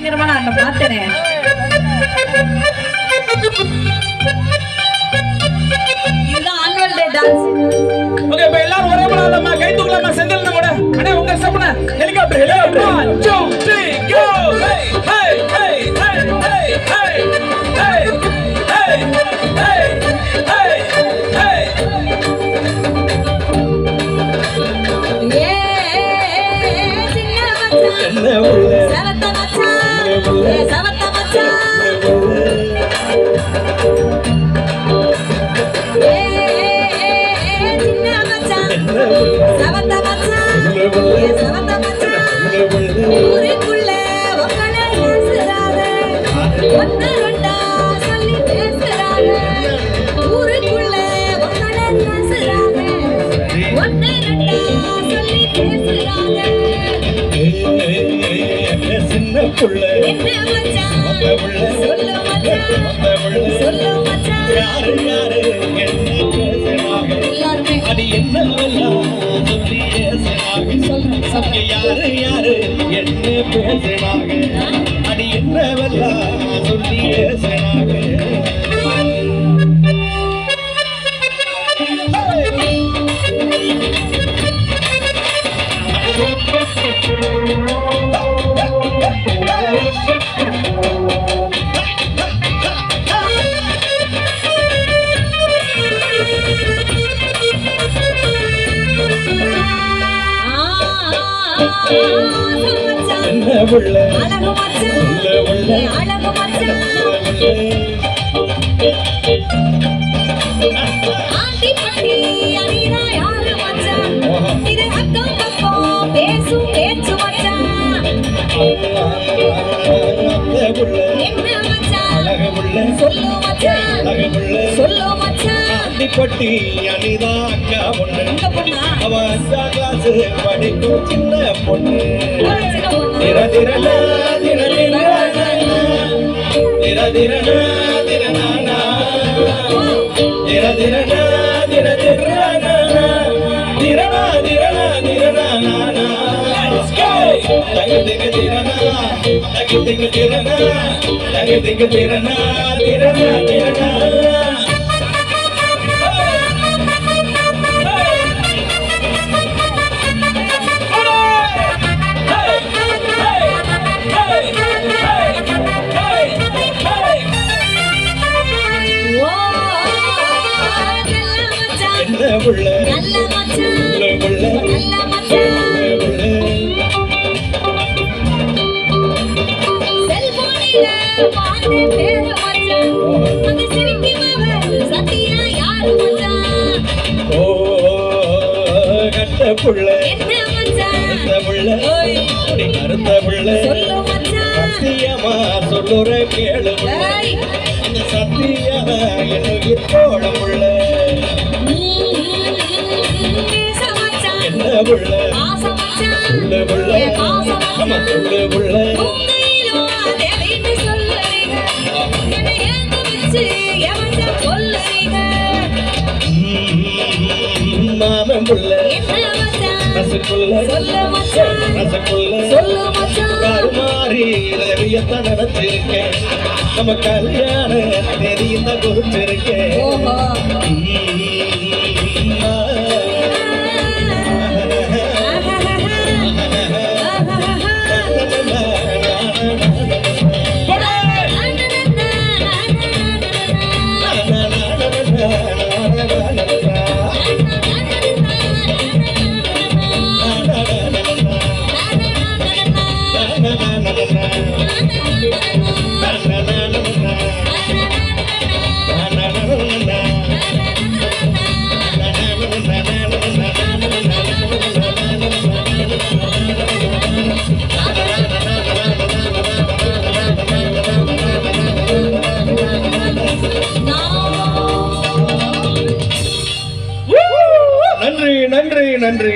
பயங்கரமா நான் அங்க பார்த்தேனே. இதுதான் annual day dance. ஓகே இப்ப எல்லாரும் ஒரே போலாமா கை தூக்கலாமா செந்தில் கூட. அண்ணே உங்க சப்பன. ஹெலிகாப்டர் ஹெலிகாப்டர் 1 2 3 கோ ஹே ஹே ஹே ஹே ஹே ஹே ஹே ஹே ஹே ஏ, சின்ன மச்சான், என்ன உள்ள செவத்த மச்சான், Sabat-sabat புள்ள என்ன மச்சான்? சொல்லு மச்சான். சொல்லு மச்சான். யாரு யாரு என்ன பேசுறாங்க எல்லாருமே அது என்னவெல்லாம் சொல்லி பேசுறாங்க அங்க யாரு யாரு என்ன பேசுறாங்க அது என்னவெல்லாம் சொல்லி பேசுறாங்க ஆ, ஆ, 내 볼래 சொல்லு மச்சான். சொல்லு மச்சான். அண்டிப்பட்டி அனிதா அக்கா பொண்ணு? அவ அஞ்சா கிளாஸ் படிக்கும் சின்ன பொண்ணு. திர திரள திர திர I can't tirana tirana tirana tirana tirana tirana tirana tirana tirana tirana tirana tirana tirana tirana tirana tirana tirana புள்ள கருத்த புள்ள அப்படி கருத்த புள்ள சத்தியமா சொல்லுற கேளு அந்த சத்தியமா என்ன போட புள்ள என்ன புள்ள சொல்லு மாமன் ரசகுல்ல ரசகுல்ல கருமாறி ரவியத்தை நடத்திருக்கேன் நம்ம கல்யாண தெரியுந்த கொடுத்திருக்கேன் Henry.